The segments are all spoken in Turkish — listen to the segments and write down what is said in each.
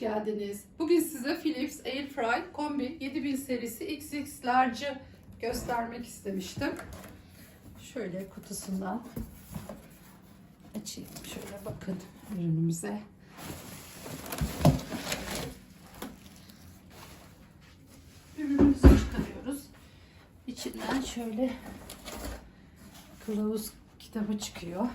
geldiniz. Bugün size Philips Airfry Kombi 7000 serisi XX Large'ı göstermek istemiştim. Şöyle kutusundan açayım. Şöyle bakın ürünümüze. Ürünümüzü çıkarıyoruz. İçinden şöyle kılavuz kitabı çıkıyor.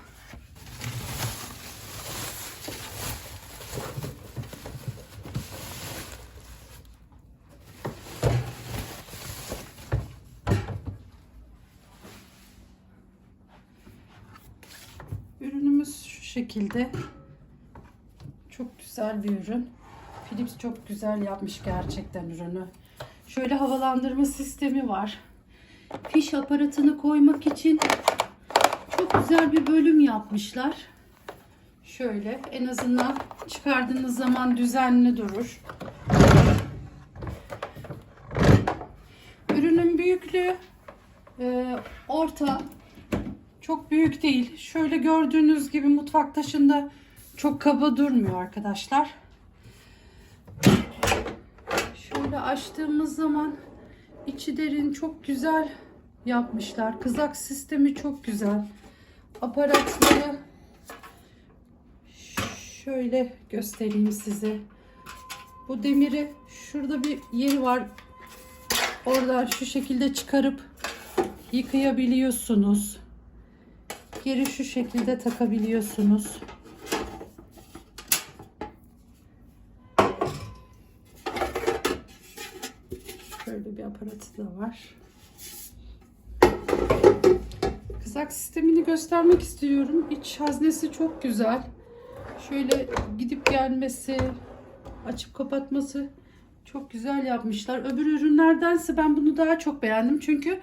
Ürünümüz şu şekilde. Çok güzel bir ürün. Philips çok güzel yapmış gerçekten ürünü. Şöyle havalandırma sistemi var. Fiş aparatını koymak için çok güzel bir bölüm yapmışlar. Şöyle en azından çıkardığınız zaman düzenli durur. Ürünün büyüklüğü e, orta, çok büyük değil. Şöyle gördüğünüz gibi mutfak taşında çok kaba durmuyor arkadaşlar. Şöyle açtığımız zaman içi derin çok güzel yapmışlar. Kızak sistemi çok güzel. Aparatları şöyle göstereyim size. Bu demiri şurada bir yeri var. Oradan şu şekilde çıkarıp yıkayabiliyorsunuz. Geri şu şekilde takabiliyorsunuz. Şöyle bir aparatı da var. Kızak sistemini göstermek istiyorum. İç haznesi çok güzel. Şöyle gidip gelmesi, açıp kapatması çok güzel yapmışlar. Öbür ürünlerdense ben bunu daha çok beğendim. Çünkü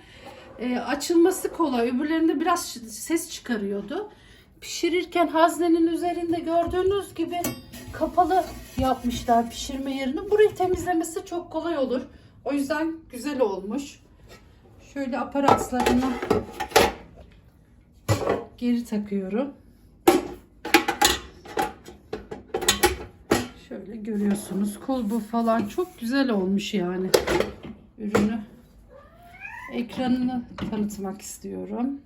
e, açılması kolay. Öbürlerinde biraz ses çıkarıyordu. Pişirirken haznenin üzerinde gördüğünüz gibi kapalı yapmışlar pişirme yerini. Burayı temizlemesi çok kolay olur. O yüzden güzel olmuş. Şöyle aparatlarını geri takıyorum. Şöyle görüyorsunuz. Kulbu falan çok güzel olmuş yani ürünü. Ekranını tanıtmak istiyorum.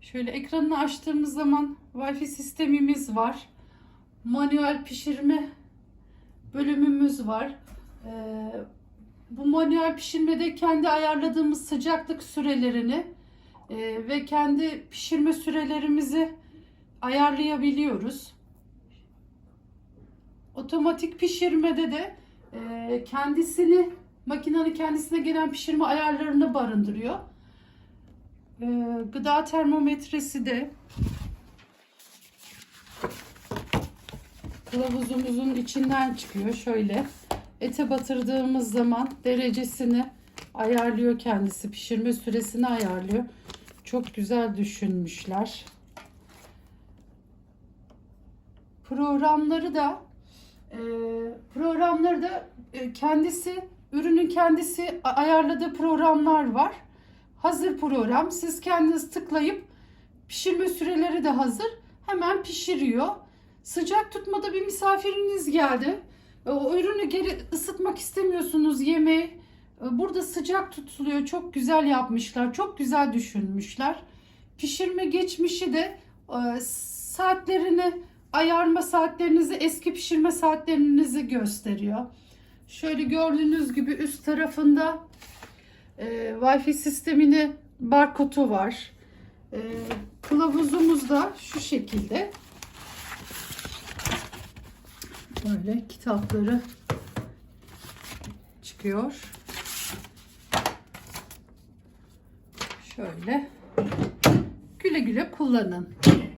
Şöyle ekranını açtığımız zaman Wi-Fi sistemimiz var. Manuel pişirme bölümümüz var. Ee, bu manuel pişirmede kendi ayarladığımız sıcaklık sürelerini e, ve kendi pişirme sürelerimizi ayarlayabiliyoruz. Otomatik pişirmede de e, kendisini makinenin kendisine gelen pişirme ayarlarını barındırıyor. E, gıda termometresi de kılavuzumuzun içinden çıkıyor. Şöyle ete batırdığımız zaman derecesini ayarlıyor kendisi. Pişirme süresini ayarlıyor. Çok güzel düşünmüşler. Programları da e, programları da e, kendisi ürünün kendisi ayarladığı programlar var. Hazır program. Siz kendiniz tıklayıp pişirme süreleri de hazır. Hemen pişiriyor. Sıcak tutmada bir misafiriniz geldi. E, O ürünü geri ısıtmak istemiyorsunuz yemeği. E, Burada sıcak tutuluyor. Çok güzel yapmışlar. Çok güzel düşünmüşler. Pişirme geçmişi de e, saatlerini ayarma saatlerinizi eski pişirme saatlerinizi gösteriyor. Şöyle gördüğünüz gibi üst tarafında e, Wi-Fi sistemini barkodu var. E, kılavuzumuz da şu şekilde. Böyle kitapları çıkıyor. Şöyle güle güle kullanın.